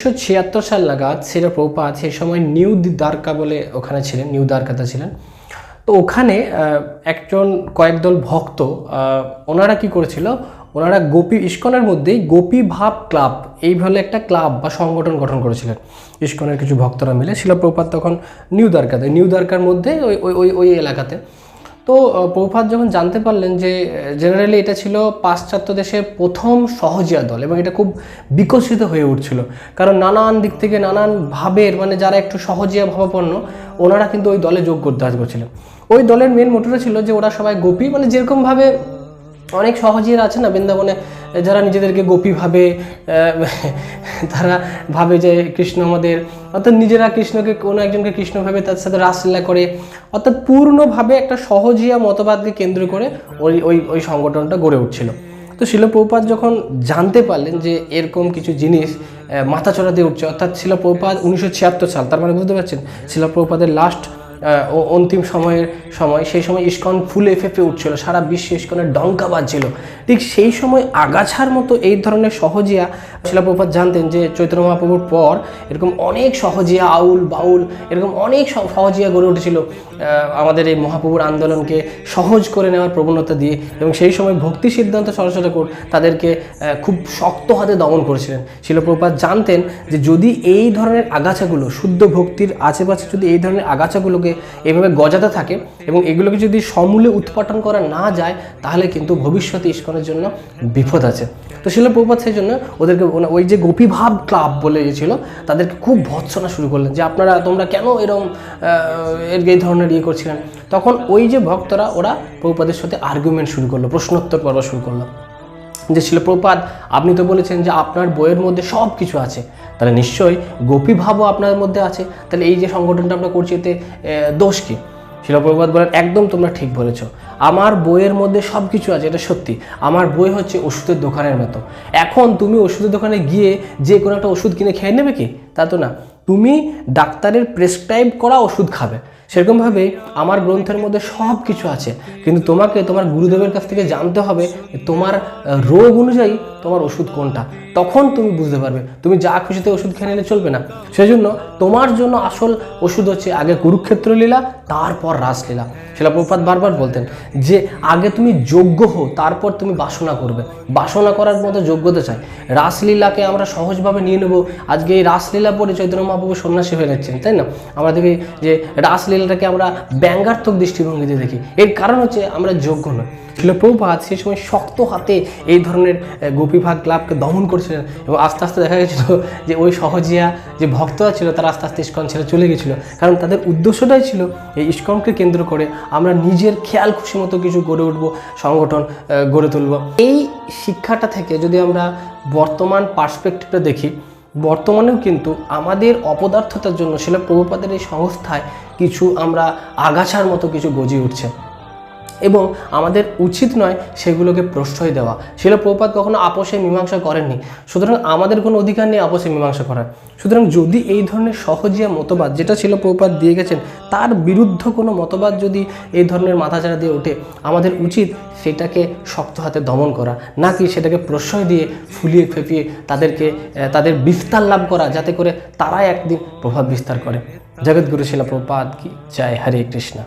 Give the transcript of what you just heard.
উনিশশো ছিয়াত্তর সাল নাগাদ শিলা প্রভুপাত সেই সময় নিউ দ্বারকা বলে ওখানে ছিলেন, নিউ দ্বারকাতে ছিলেন। তো ওখানে একজন কয়েকদল ভক্ত ওনারা কি করেছিল? ওনারা গোপী, ইস্কনের মধ্যেই গোপী ভাব ক্লাব, এই বলে একটা ক্লাব বা সংগঠন গঠন করেছিলেন। ইস্কনের কিছু ভক্তরা মিলে শিলা প্রভুপাত তখন নিউ দ্বারকাতে, নিউ দ্বারকার মধ্যে ওই ওই ওই এলাকাতে। তো প্রভুপাত যখন জানতে পারলেন যে জেনারেলি এটা ছিল পাশ্চাত্য দেশের প্রথম সহজিয়া দল এবং এটা খুব বিকশিত হয়ে উঠছিল। কারণ নানান দিক থেকে নানান ভাবের মানে যারা একটু সহজিয়া ভাবাপন্ন, ওনারা কিন্তু ওই দলে যোগ করতে আজ ওই দলের মেন মোটরে ছিল যে, ওরা সবাই গোপী মানে যেরকমভাবে অনেক সহজের আছে না? বৃন্দাবনে যারা নিজেদেরকে গোপী ভাবে তারা ভাবে যে কৃষ্ণ আমাদের, অর্থাৎ নিজেরা কৃষ্ণকে, কোনো একজনকে কৃষ্ণ ভাবে তার সাথে রাসলীলা করে, অর্থাৎ পূর্ণভাবে একটা সহজিয়া মতবাদকে কেন্দ্র করে ওই ওই ওই সংগঠনটা গড়ে উঠছিল। তো শিলপ্রপাত যখন জানতে পারলেন যে এরকম কিছু জিনিস মাথা চড়া দিয়ে উঠছে, অর্থাৎ শিল প্রভুপাত উনিশশো ছিয়াত্তর সাল, তার মানে বুঝতে পারছেন? শিল প্রভুপাদের লাস্ট অন্তিম সময়ের সময়, সেই সময় ইস্কন ফুলে ফেপে উঠছিল, সারা বিশ্বে ইস্কনের ডঙ্কা বাজছিল। ঠিক সেই সময় আগাছার মতো এই ধরনের সহজিয়া, শিলাপ্রপাত জানতেন যে চৈতন্য মহাপ্রভুর পর এরকম অনেক সহজিয়া আউল, বাউল, এরকম অনেক সহজিয়া গড়ে উঠেছিল আমাদের এই মহাপ্রভুর আন্দোলনকে সহজ করে নেওয়ার প্রবণতা দিয়ে এবং সেই সময় ভক্তি সিদ্ধান্ত সরস্বতী ঠাকুর তাদেরকে খুব শক্ত হাতে দমন করেছিলেন। শিলপ্রপাত জানতেন যে যদি এই ধরনের আগাছাগুলো, শুদ্ধ ভক্তির আশেপাশে যদি এই ধরনের আগাছাগুলোকে এভাবে গজাতে থাকে এবং এগুলোকে যদি সমূলে উৎপাটন করা না যায়, তাহলে কিন্তু ভবিষ্যতে ইস্কনের জন্য বিপদ আছে। তো শিল প্রপাত সেই জন্য ওদেরকে ওই যে গোপীভাব ক্লাব বলে যে ছিল, তাদেরকে খুব ভৎসনা শুরু করলেন যে আপনারা তোমরা কেন এরকম এই ধরনের ইয়ে করছিলেন? তখন ওই যে ভক্তরা, ওরা প্রভুপাদের সাথে আর্গুমেন্ট শুরু করল, প্রশ্নোত্তর পর্ব শুরু করল। যে ছিল প্রপাত, আপনি তো বলেছেন যে আপনার বইয়ের মধ্যে সব কিছু আছে। তাহলে নিশ্চয়ই গোপীভাবও আপনার মধ্যে আছে। তাহলে এই যে সংগঠনটা আমরা করছি, এতে দোষ কী? শিলপ্রপাত বলেন, একদম তোমরা ঠিক বলেছ। আমার বইয়ের মধ্যে সব কিছু আছে, এটা সত্যি। আমার বই হচ্ছে ওষুধের দোকানের মতো। এখন তুমি ওষুধের দোকানে গিয়ে যে কোনো একটা ওষুধ কিনে খেয়ে নেবে কি? তা তো না। তুমি ডাক্তারের প্রেসক্রাইব করা ওষুধ খাবে। সেরকমভাবে আমার গ্রন্থের মধ্যে সব কিছু আছে। কিন্তু তোমাকে, তোমার গুরুদেবের কাছ থেকে জানতে হবে তোমার রোগ অনুযায়ী তোমার ওষুধ কোনটা। তখন তুমি বুঝতে পারবে। তুমি যা খুশিতে ওষুধ খেয়ে নিলে চলবে না। সেজন্য তোমার জন্য আসল ওষুধ হচ্ছে আগে কুরুক্ষেত্র লীলা, তারপর রাসলীলা। শিলা প্রপাত বারবার বলতেন যে, আগে তুমি যোগ্য হো তারপর তুমি বাসনা করবে। বাসনা করার মতো যোগ্যতা চাই। রাসলীলাকে আমরা সহজভাবে নিয়ে নেব। আজকে এই রাসলীলা পরে চৈতন্য মহাপ্রভু সন্ন্যাসী হয়ে যাচ্ছেন, তাই না? আমরা দেখি যে রাসলীলাটাকে আমরা ব্যঙ্গাত্মক দৃষ্টিভঙ্গিতে দেখি। এর কারণ হচ্ছে আমরা যোগ্য নয় ছিল প্রভুপাত সেই সময় শক্ত হাতে এই ধরনের গোপীভাগ ক্লাবকে দমন করছিলেন এবং আস্তে আস্তে দেখা গেছিল যে ওই সহজিয়া যে ভক্তরা ছিল, তারা আস্তে আস্তে ইস্কন ছেড়ে চলে গেছিল। কারণ তাদের উদ্দেশ্যটাই ছিল, এই ইস্কনকে কেন্দ্র করে আমরা নিজের খেয়াল খুশি মতো কিছু গড়ে উঠব, সংগঠন গড়ে তুলব। এই শিক্ষাটা থেকে যদি আমরা বর্তমান পার্সপেক্টিভটা দেখি বর্তমানেও কিন্তু আমাদের অপদার্থতার জন্য শিল প্রভুপাদের এই সংস্থায় কিছু আমরা আগাছার মতো কিছু গজিয়ে উঠছে। এবং আমাদের উচিত নয় সেগুলোকে প্রশ্রয় দেওয়া। শিল প্রপাত কখনো আপোষে মীমাংসা করেননি। সুতরাং আমাদের কোনো অধিকার নেই আপোষে মীমাংসা করার। সুতরাং যদি এই ধরনের সহজিয়া মতবাদ যেটা ছিল প্রপাত দিয়ে গেছেন, তার বিরুদ্ধ কোনো মতবাদ যদি এই ধরনের মাথাচাড়া দিয়ে ওঠে, আমাদের উচিত সেটাকে শক্ত হাতে দমন করা, নাকি সেটাকে প্রশ্রয় দিয়ে ফুলিয়ে ফেপিয়ে তাদেরকে তাদের বিস্তার লাভ করা, যাতে করে তারাই একদিন প্রভাব বিস্তার করে। জগৎগুরু শিলা প্রপাত কি? জয় হরে কৃষ্ণ।